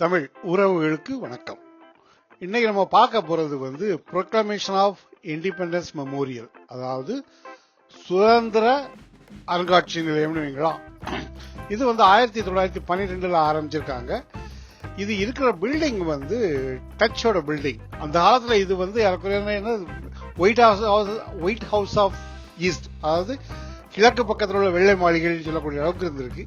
தமிழ் உறவுகளுக்கு வணக்கம். இன்னைக்கு நம்ம பார்க்க போறது வந்து ப்ரொக்ளமேஷன் ஆஃப் இண்டிபெண்டன்ஸ் மெமோரியல் அதாவது சுதந்திர அருங்காட்சி நிலையம்னு வைங்களா. இது வந்து ஆயிரத்தி தொள்ளாயிரத்தி பன்னிரெண்டுல ஆரம்பிச்சிருக்காங்க. இது இருக்கிற பில்டிங் வந்து டச்சோட பில்டிங் அந்த காலத்துல இது வந்து என்ன? White House White House of east அதாவது கிழக்கு பக்கத்தில் உள்ள வெள்ளை மாளிகைன்னு சொல்லக்கூடிய அளவுக்கு இருந்திருக்கு.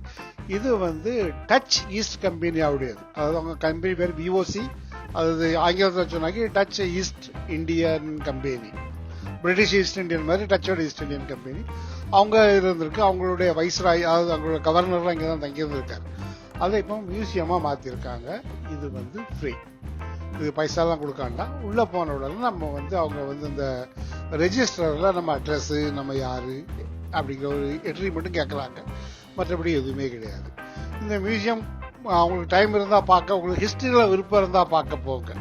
இது வந்து டச் ஈஸ்ட் கம்பெனியாவுடையது. அதாவது அவங்க கம்பெனி பேர் விஓசி அது ஆங்கிலத்தில் சொன்னாக்கி Dutch East Indian company. British East Indian மாதிரி டச்சோட ஈஸ்ட் இந்தியன் கம்பெனி. அவங்க இருந்திருக்கு. அவங்களுடைய வைஸ்ராய் அதாவது அவங்களோட கவர்னர்லாம் இங்கே தான் தங்கியிருந்திருக்காரு. அதை இப்போ மியூசியமாக மாற்றிருக்காங்க இது வந்து ஃப்ரீ இது பைசாலாம் கொடுக்காண்டா உள்ளே போன உடனே நம்ம வந்து அவங்க வந்து இந்த ரெஜிஸ்டரில் நம்ம அட்ரஸ்ஸு நம்ம யார் அப்படிங்கிற ஒரு என்ட்ரி மட்டும் கேட்குறாங்க மற்றபடி எதுவுமே கிடையாது. இந்த மியூசியம் அவங்களுக்கு டைம் இருந்தால் பார்க்க உங்களுக்கு ஹிஸ்ட்ரியில் விருப்பம் இருந்தால் பார்க்க போங்க.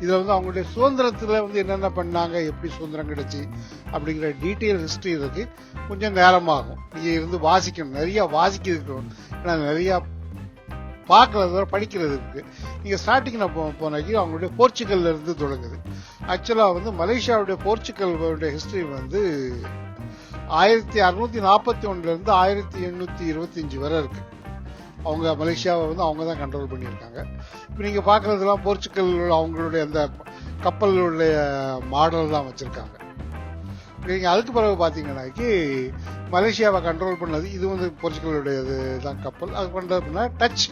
இதில் வந்து அவங்களுடைய சுதந்திரத்தில் வந்து என்னென்ன பண்ணாங்க எப்படி சுதந்திரம் கிடச்சி அப்படிங்கிற டீட்டெயில் ஹிஸ்ட்ரி இருக்கு. கொஞ்சம் நேரமாகும். நீங்கள் இருந்து வாசிக்கணும். நிறையா வாசிக்க இருக்கணும் ஏன்னா நிறையா பார்க்கறது படிக்கிறது இருக்குது நீங்க ஸ்டார்டிங் போனாக்கி அவங்களுடைய போர்ச்சுகல்ல இருந்து தொடங்குது. ஆக்சுவலாக வந்து மலேசியாவுடைய போர்ச்சுகல் ஹிஸ்ட்ரி வந்து ஆயிரத்தி அறுநூத்தி நாற்பத்தி ஒன்றுலேருந்து ஆயிரத்தி எண்ணூத்தி இருபத்தி அஞ்சு வரை இருக்கு. அவங்க மலேசியாவை வந்து அவங்க தான் கண்ட்ரோல் பண்ணியிருக்காங்க. இப்போ நீங்க பாக்குறதுலாம் போர்ச்சுகல் அவங்களுடைய அந்த கப்பலுடைய மாடல் தான் வச்சிருக்காங்க. நீங்க அதுக்கு பிறகு பார்த்தீங்கன்னாக்கி மலேசியாவை கண்ட்ரோல் பண்ணது இது வந்து போர்ச்சுகலுடைய தான் கப்பல். அது பண்றதுனா டச்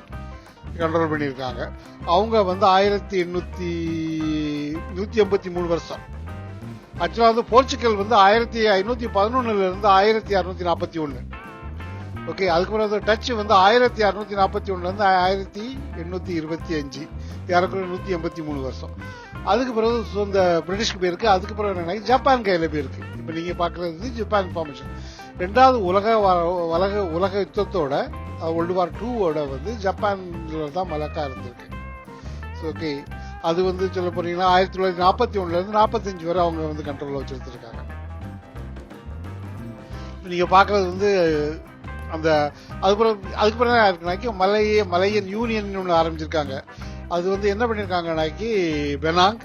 கண்ட்ரோல் பண்ணியிருக்காங்க. அவங்க வந்து ஆயிரத்தி எண்ணூத்தி நூத்தி எண்பத்தி மூணு வருஷம். ஆக்சுவலாக வந்து போர்ச்சுகல் வந்து ஆயிரத்தி ஐநூற்றி பதினொன்னுலேருந்து ஆயிரத்தி அறுநூத்தி நாற்பத்தி ஒன்று ஓகே அதுக்கு பிறகு டச் வந்து ஆயிரத்தி அறுநூத்தி நாற்பத்தி ஒன்றுலேருந்து ஆயிரத்தி எண்ணூற்றி இருபத்தி அஞ்சு. ஏறக்குறைய நூற்றி எண்பத்தி மூணு வருஷம். அதுக்கு பிறகு இந்த பிரிட்டிஷ்க்கு போயிருக்கு. அதுக்கு பிறகு என்ன ஜப்பான் கையில் போயிருக்கு. இப்போ நீங்கள் பார்க்குறது ஜப்பான் ஃபார்மேஷன் ரெண்டாவது உலக உலக உலக யுத்தத்தோட வேர்ல்டு வார் டூவோட வந்து ஜப்பான்ல தான் மலக்கா இருந்திருக்கு. ஓகே அது வந்து சொல்ல போறீங்கன்னா ஆயிரத்தி தொள்ளாயிரத்தி நாற்பத்தி ஒண்ணுல இருந்து நாற்பத்தஞ்சு வரை அவங்க வந்து கண்ட்ரோல்ல வச்சிருந்திருக்காங்க. நீங்க பாக்குறது வந்து அந்த அதுக்கப்புறம் அதுக்கப்புறம் என்ன இருக்குனாக்கி மலையே மலையன் யூனியன் ஒன்று ஆரம்பிச்சிருக்காங்க. அது வந்து என்ன பண்ணியிருக்காங்கனாக்கி பெனாங்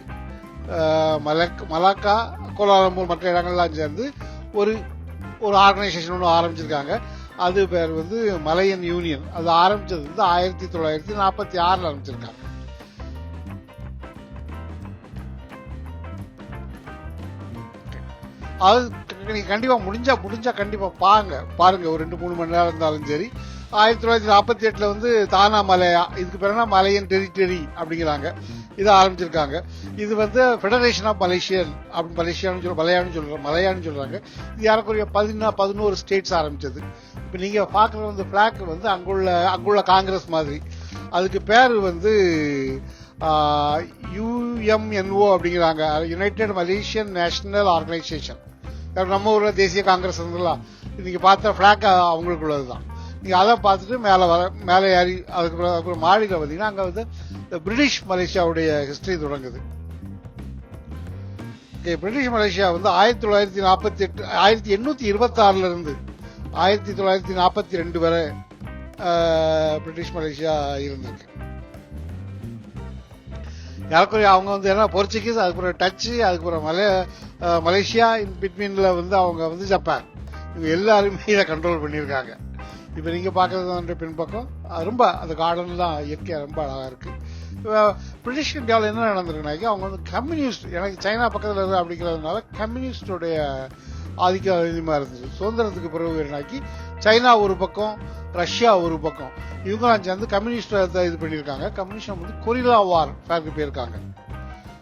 மலக் மலாக்கா கோலாலம்பூர் மற்ற இடங்கள்லாம் சேர்ந்து ஒரு ஒரு ஆர்கனைசேஷன் ஒன்று ஆரம்பிச்சிருக்காங்க. அது பேர் வந்து மலையன் யூனியன் அது ஆரம்பிச்சது வந்து ஆயிரத்தி தொள்ளாயிரத்தி நாற்பத்தி ஆறில் ஆரம்பிச்சிருக்காங்க. அது நீங்க கண்டிப்பா முடிஞ்சா முடிஞ்சா கண்டிப்பா பாருங்க. பாருங்க ஒரு ரெண்டு மூணு மணி நேரம் இருந்தாலும் சரி. ஆயிரத்தி தொள்ளாயிரத்தி நாற்பத்தி எட்டுல வந்து தானா மலையா இதுக்கு பிறகு மலையன் டெரிட்டரி அப்படிங்கிறாங்க. இதை ஆரம்பிச்சிருக்காங்க. இது வந்து ஃபெடரேஷன் ஆஃப் மலேசியன் அப்படி மலேசியான்னு சொல்ல மலையான்னு சொல்றாங்க மலையான்னு சொல்றாங்க. இது யாருக்குரிய பதினா பதினோரு ஸ்டேட்ஸ் ஆரம்பிச்சது. இப்ப நீங்க பாக்குற வந்து பிளாக் வந்து அங்குள்ள அங்குள்ள காங்கிரஸ் மாதிரி. அதுக்கு பேர் வந்து யுஎம்என்ஓ அப்படிங்கிறாங்க. யுனைடெட் மலேசியன் நேஷனல் ஆர்கனைசேஷன் நம்ம ஊர்ல தேசிய காங்கிரஸ் இருந்தலாம் இன்னைக்கு பார்த்த பிளாக் அவங்களுக்கு உள்ளதுதான் நீங்க அதை பார்த்துட்டு மேலே வர மேலே ஏறி அதுக்கப்புறம் அப்புறம் மாடியில் பார்த்தீங்கன்னா அங்கே வந்து பிரிட்டிஷ் மலேசியாவுடைய ஹிஸ்டரி தொடங்குது. பிரிட்டிஷ் மலேசியா வந்து ஆயிரத்தி தொள்ளாயிரத்தி நாற்பத்தி எட்டு ஆயிரத்தி எண்ணூற்றி இருபத்தாறுல இருந்து ஆயிரத்தி தொள்ளாயிரத்தி நாற்பத்தி ரெண்டு வரை பிரிட்டிஷ் மலேசியா இருந்திருக்கு யாருக்குரிய அவங்க வந்து என்ன போர்ச்சுகீஸ் அதுக்கப்புறம் டச்சு அதுக்கப்புறம் மலே மலேசியா இன் பிட்வீனில் வந்து அவங்க வந்து ஜப்பான் இவங்க எல்லாருமே இதை கண்ட்ரோல் பண்ணியிருக்காங்க. இப்போ நீங்கள் பார்க்குறது வந்து பின்பக்கம் ரொம்ப அந்த கார்டன் தான் இயற்கையாக ரொம்ப இருக்குது இப்போ பிரிட்டிஷ் இந்தியாவில் என்ன நடந்திருக்குனாக்கி அவங்க வந்து கம்யூனிஸ்ட் எனக்கு சைனா பக்கத்தில் இருந்து அப்படிங்கிறதுனால கம்யூனிஸ்டோடைய ஆதிக்கம் அதிகமாக இருந்துச்சு. சுதந்திரத்துக்கு பிறகு என்னாக்கி சைனா ஒரு பக்கம் ரஷ்யா ஒரு பக்கம். இவங்களாம் சேர்ந்து கம்யூனிஸ்டை இது பண்ணியிருக்காங்க. கம்யூனிஸ்டம் வந்து கொரிலா வார் ஃபேருக்கு போயிருக்காங்க.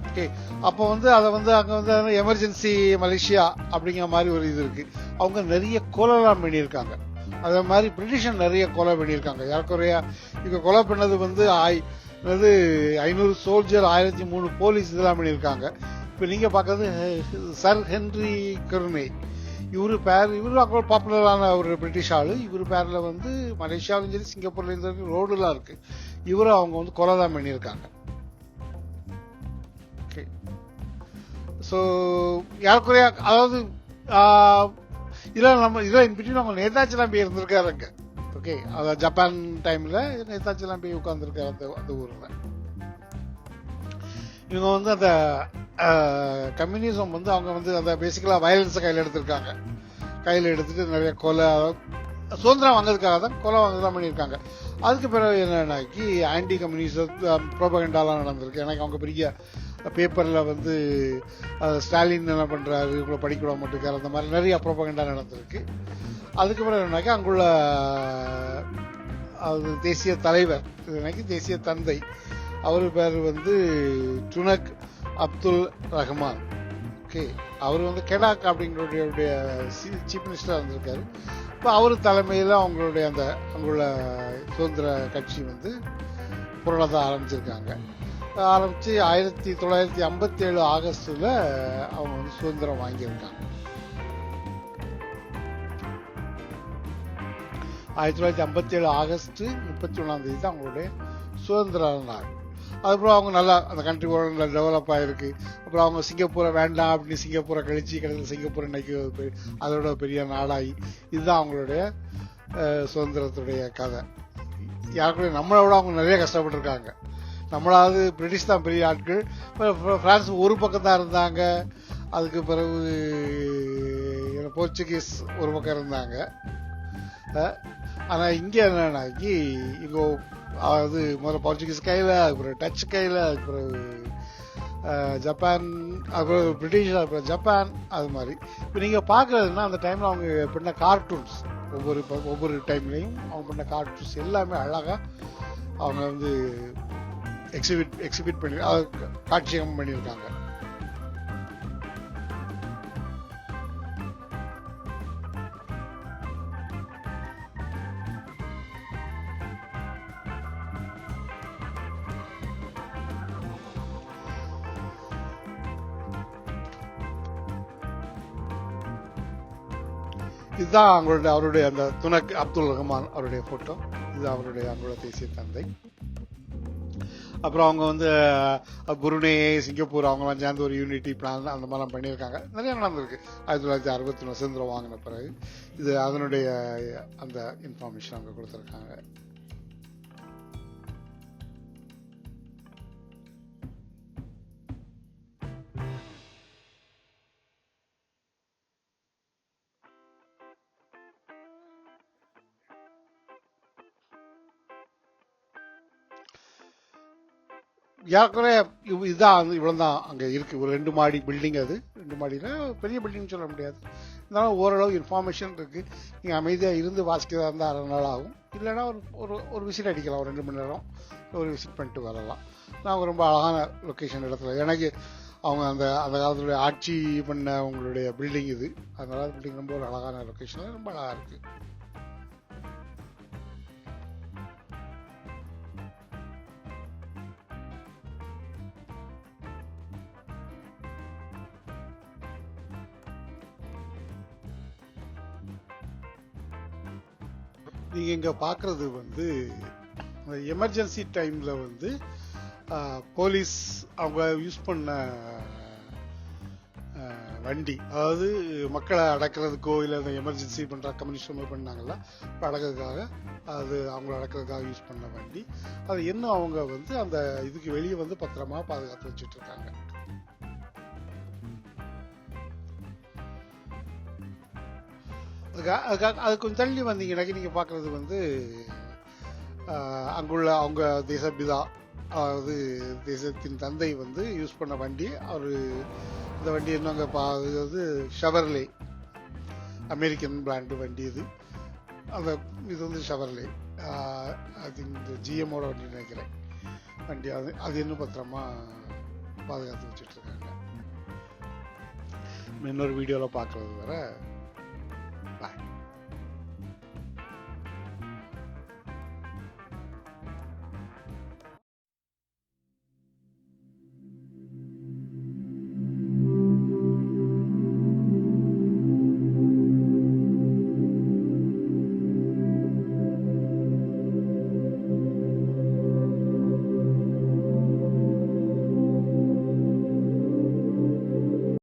ஓகே அப்போ வந்து அதை வந்து அங்கே வந்து எமர்ஜென்சி மலேசியா அப்படிங்கிற மாதிரி ஒரு இது இருக்குது அவங்க நிறைய கொலைலாம் பண்ணியிருக்காங்க. அதே மாதிரி பிரிட்டிஷன் நிறைய கொலை பண்ணியிருக்காங்க. யாருக்குறைய இங்கே கொலை பண்ணது வந்து வந்து ஐநூறு சோல்ஜர் ஆயிரத்தி மூணு போலீஸ் இதெல்லாம் பண்ணியிருக்காங்க. இப்போ நீங்கள் பார்க்குறது சர் ஹென்ரி கருணை. இவர் பேர் இவர் அவ்வளோ பாப்புலரான ஒரு பிரிட்டிஷ் ஆளு. இவர் பேரில் வந்து மலேசியாவிலும் சரி சிங்கப்பூர்லேயும் சரி ரோடுலாம் இருக்குது இவரும் அவங்க வந்து கொலை தான் பண்ணியிருக்காங்க. ஸோ யாருக்குறைய அதாவது இதெல்லாம் நம்ம இதெல்லாம் இன்பிட்வீன் அவங்க நேதாஜிலாம் போய் இருந்திருக்காருங்க ஓகே அது ஜப்பான் டைமில் நேதாஜிலாம் போய் உட்காந்துருக்காரு அந்த அந்த ஊரில். இவங்க வந்து அந்த கம்யூனிசம் வந்து அவங்க வந்து அந்த பேசிக்கலாக வயலன்ஸை கையில் எடுத்திருக்காங்க. கையில் எடுத்துட்டு நிறைய கொலை சுதந்திரம் வாங்குறதுக்காக தான் கொலை வாங்க தான் பண்ணியிருக்காங்க. அதுக்கு பிறகு என்னன்னாக்கி ஆன்டி கம்யூனிஸ்ட் ப்ரோபகண்டாலாம் நடந்திருக்கு. எனக்கு அவங்க பெரிய பேப்பரில் வந்து ஸ்டாலின் என்ன பண்ணுறாரு இவங்களை படிக்க விட மாட்டேங்கிறார் அந்த மாதிரி நிறைய ப்ரோபகண்டா நடந்திருக்கு. அதுக்கு பிறகு என்னன்னாக்கா அங்குள்ள அது தேசிய தலைவர் இது தேசிய தந்தை. அவர் பேர் வந்து டுனக் அப்துல் ரஹ்மான். ஓகே அவர் வந்து கெடாக் அப்படிங்கிறடைய சீஃப் மினிஸ்டராக இருந்திருக்காரு. இப்போ அவர் தலைமையில் அவங்களுடைய அந்த அங்குள்ள சுதந்திர கட்சி வந்து புரளத்தை ஆரம்பிச்சிருக்காங்க. ஆரம்பித்து ஆயிரத்தி தொள்ளாயிரத்தி ஐம்பத்தி ஏழு ஆகஸ்டில் அவங்க வந்து சுதந்திரம் வாங்கியிருக்காங்க. ஆயிரத்தி தொள்ளாயிரத்தி ஐம்பத்தி ஏழு ஆகஸ்ட் முப்பத்தி ஒன்றாம் தேதி தான் அவங்களுடைய சுதந்திர நாள். அதுக்கப்புறம் அவங்க நல்லா அந்த கண்ட்ரி நல்லா டெவலப் ஆகிருக்கு அப்புறம் அவங்க சிங்கப்பூரை வேண்டாம் அப்படின்னு சிங்கப்பூரை கழிச்சு கடைசியில் சிங்கப்பூர் இன்னைக்கு அதோட பெரிய நாடாகி. இதுதான் அவங்களுடைய சுதந்திரத்துடைய கதை. யாருக்குள்ள நம்மளை விட அவங்க நிறைய கஷ்டப்பட்டிருக்காங்க. நம்மளாவது பிரிட்டிஷ் தான் பெரிய ஆட்கள். ஃப்ரான்ஸ் ஒரு பக்கம் தான் இருந்தாங்க. அதுக்கு பிறகு போர்ச்சுகீஸ் ஒரு பக்கம் இருந்தாங்க. ஆனால் இங்கே என்னன்னாக்கி இங்க அதாவது முதல்ல போர்ச்சுகீஸ் கையில் அப்புறம் டச் கையில் அப்புறம் ஜப்பான் அப்புறம் பிரிட்டிஷ் அப்புறம் ஜப்பான் அது மாதிரி. இப்போ நீங்கள் பார்க்குறதுன்னா அந்த டைமில் அவங்க பண்ண கார்ட்டூன்ஸ் ஒவ்வொரு ஒவ்வொரு டைம்லேயும் அவங்க பண்ண கார்ட்டூன்ஸ் எல்லாமே அழகாக அவங்க வந்து எக்ஸிபிட் எக்ஸிபிட் பண்ணி காட்சியகம் காட்சியம் பண்ணியிருக்காங்க. இதுதான் அவங்களுடைய அவருடைய அந்த துணக் அப்துல் ரஹ்மான் அவருடைய ஃபோட்டோ இது அவருடைய அவங்களோட தேசிய தந்தை. அப்புறம் அவங்க வந்து அஹ், புருனே சிங்கப்பூர் அவங்கலாம் சேர்ந்து ஒரு யூனிட்டி பிளான் அந்த மாதிரிலாம் பண்ணியிருக்காங்க. நிறைய நடந்திருக்கு. ஆயிரத்தி தொள்ளாயிரத்தி அறுபத்தி ஒன்று சுதந்திரம் வாங்கின பிறகு. இது அதனுடைய அந்த இன்ஃபர்மேஷன் அவங்க கொடுத்துருக்காங்க. ஏற்கனவே இவ்- இதுதான் இவ்வளோ தான் அங்கே இருக்குது ஒரு ரெண்டு மாடி பில்டிங் அது. ரெண்டு மாடினா பெரிய பில்டிங் சொல்ல முடியாது. இருந்தாலும் ஓரளவு இன்ஃபார்மேஷன் இருக்குது நீங்கள் அமைதியாக இருந்து வாசிக்கிறதா இருந்தால் அரை நாள் ஆகும். இல்லைன்னா ஒரு ஒரு ஒரு விசிட் அடிக்கலாம். ஒரு ரெண்டு மணி நேரம் ஒரு விசிட் பண்ணிட்டு வரலாம். நான் ரொம்ப அழகான லொக்கேஷன் இடத்துல. எனக்கு அவங்க அந்த அந்த காலத்தில் ஆட்சி பண்ண அவங்களுடைய பில்டிங் இது. அதனால் பில்டிங் ரொம்ப ஒரு அழகான லொக்கேஷன் ரொம்ப அழகாக இருக்குது நீங்கள் இங்கே பார்க்குறது வந்து எமர்ஜென்சி டைமில் வந்து போலீஸ் அவங்க யூஸ் பண்ண வண்டி. அதாவது மக்களை அடக்கிறதுக்கோ இல்லை அந்த எமர்ஜென்சி பண்ணுற கம்யூனிஸ்ட் பண்ணாங்கல்ல அடக்கிறதுக்காக அது அவங்கள அடக்கிறதுக்காக யூஸ் பண்ண வண்டி. அது இன்னும் அவங்க வந்து அந்த இதுக்கு வெளியே வந்து பத்திரமா பாதுகாத்து வச்சுட்டு இருக்காங்க. அதுக்காக அதுக்காக அது கொஞ்சம் தள்ளி வந்தீங்கன்னாக்கி நீங்கள் பார்க்குறது வந்து அங்குள்ள அவங்க தேசபிதா அதாவது தேசத்தின் தந்தை வந்து யூஸ் பண்ண வண்டி. அவர் இந்த வண்டி என்ன அங்கே பா இது வந்து ஷவர்லே அமெரிக்கன் பிராண்டு வண்டி இது. அந்த இது வந்து ஷவர்லே அது இந்த ஜிஎம்மோட வண்டி நினைக்கிறேன். வண்டி அது அது இன்னும் பத்திரமா பாதுகாத்து வச்சுட்டு இருக்காங்க. இன்னொரு வீடியோவில் பார்க்குறது வரை